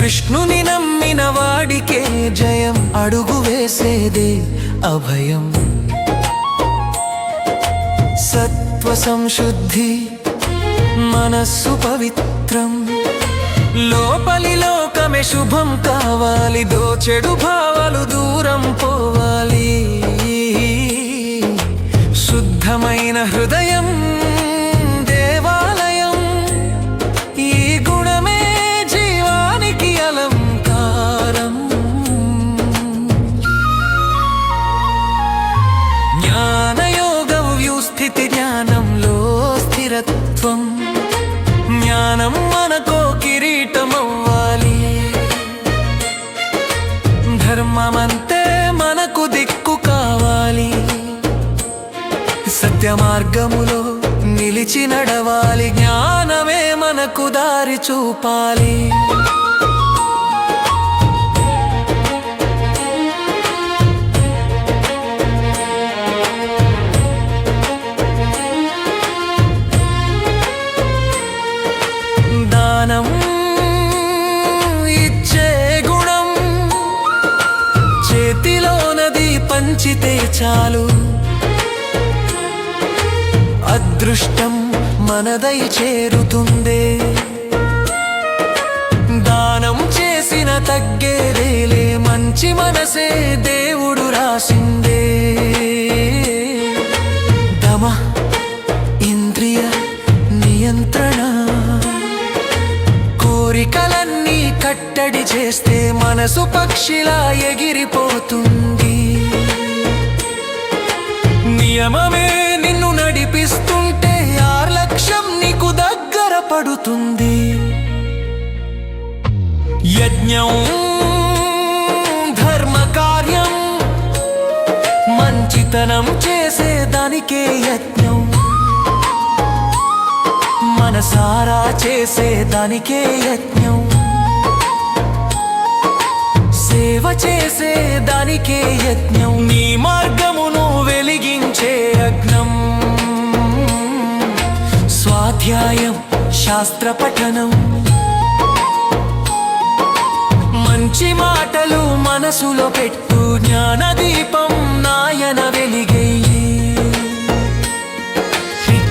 కృష్ణుని నమ్మిన వాడికే జయం అడుగు వేసేదే అభయం. సత్వ సంశుద్ధి మనస్సు పవిత్రం. లోపలి లోకమే శుభం కావాలి దోచెడు భావాలు దూరం పోవాలి. శుద్ధమైన హృదయం స్థిరత్వం జ్ఞానం మనకో కిరీటమవ్వాలి. ధర్మమంతే మనకు దిక్కు కావాలి. సత్య మార్గములో నిలిచి నడవాలి. జ్ఞానమే మనకు దారి చూపాలి. పంచితే చాలు. అదృష్టం మనదై చేరుతుందే. దానం చేసిన తగ్గేదేలే మంచి మనసే దేవుడు రాసిందే. దమ ఇంద్రియ నియంత్రణ కోరికలన్నీ కట్టడి చేస్తే మనసు పక్షిలా ఎగిరిపోతుంది. నియమమే నిన్ను నడిపిస్తుంటే ఆ లక్ష్యం నీకు దగ్గర పడుతుంది. యజ్ఞం ధర్మ కార్యం మంచితనం చేసేదానికే యజ్ఞం. మనసారా చేసేదానికే యజ్ఞం. సేవ చేసేదానికే యజ్ఞం. నీ మార్గం శాస్త్ర పఠనం. మంచి మాటలు మనసులో పెట్టు జ్ఞానదీపం నాయన వెలిగేయి.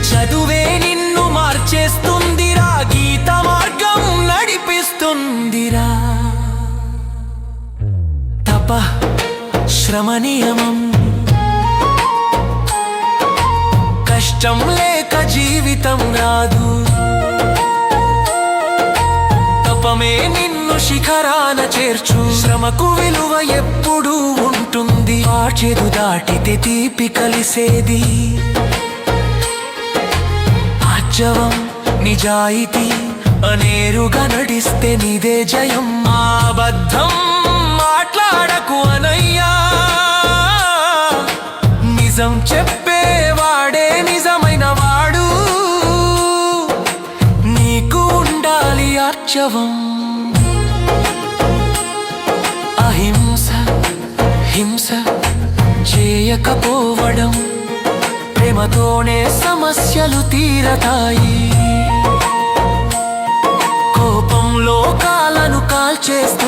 చదువే నిన్ను మార్చేస్తుందిరా గీత మార్గం నడిపిస్తుందిరా. తప శ్రమ నియమం. కష్టం లేక జీవితం రాదు. రూపమే నిన్ను శిఖరాన చేర్చు. శ్రమకు విలువ ఎప్పుడూ ఉంటుంది. ఆ చెదు దాటితే తీపి కలిసేది. ఆజవం నిజాయితీ అనేరుగా నడిస్తే నీదే జయం. అబద్ధం మాట్లాడకు అనయ్యా. నిజం చెప్పి ఉండాలి అహింస హింస చేయకపోవడం ప్రేమతోనే సమస్యలు తీరతాయి. కోపంలో కాలను కాల్చేస్తా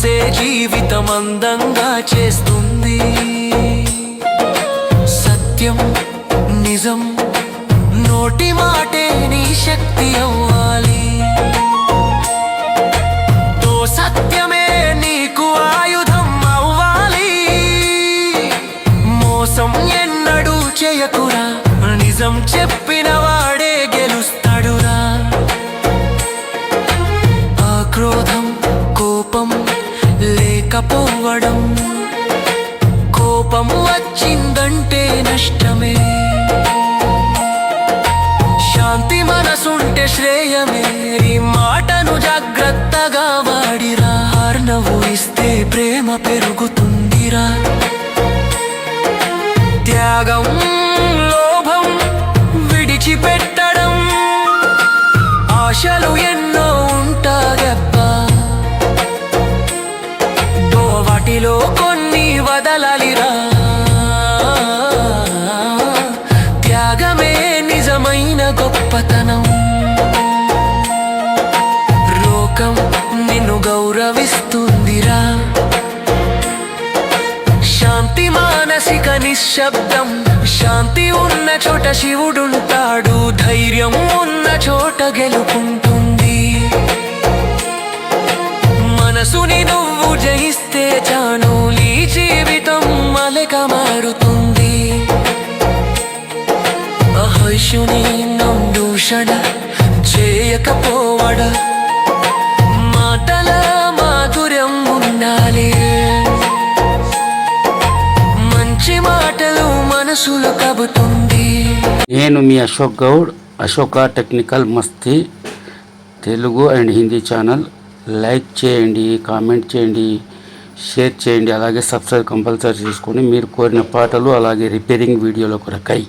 చూసే జీవితం అందంగా చేస్తుంది. సత్యం నిజం నోటి మాటే నీ శక్తి అవ్వాలి. తో సత్యమే నీకు ఆయుధం అవ్వాలి. మోసం ఎన్నడూ చేయకురా నిజం చెప్పి వచ్చిందంటే నష్టమే. శాంతి మనసుంటే శ్రేయమే. ఈ మాటను జాగ్రత్తగా వాడిరా. నవ్వు ఇస్తే ప్రేమ పెరుగుతుందిరా. త్యాగం లోభం విడిచిపెట్టడం ఆశలు ఎన్నో ఉంటాయబ్బా. దో వాటిలో కొన్ని వదలాలిరా. పతనం. లోకం నిన్ను గౌరవిస్తుందిరా. శాంతి మానసిక నిశ్శబ్దం. శాంతి ఉన్న చోట శివుడుంటాడు. ధైర్యం ఉన్న చోట గెలుపుంటుంది. మనసుని నువ్వు జయిస్తే చాను నీ జీవితం మలక మారుతుంది ఉండాలి మంచి మాటలు మనసులు కబుతుంది. నేను మీ Ashok Goud Ashoka technical Masti Telugu and Hindi channel. Like చేయండి కామెంట్ చేయండి షేర్ చేయండి అలాగే సబ్స్క్రైబ్ కంపల్సరీ చేసుకొని మీరు కోరిన పాటలు అలాగే రిపేరింగ్ వీడియోల కొరకై.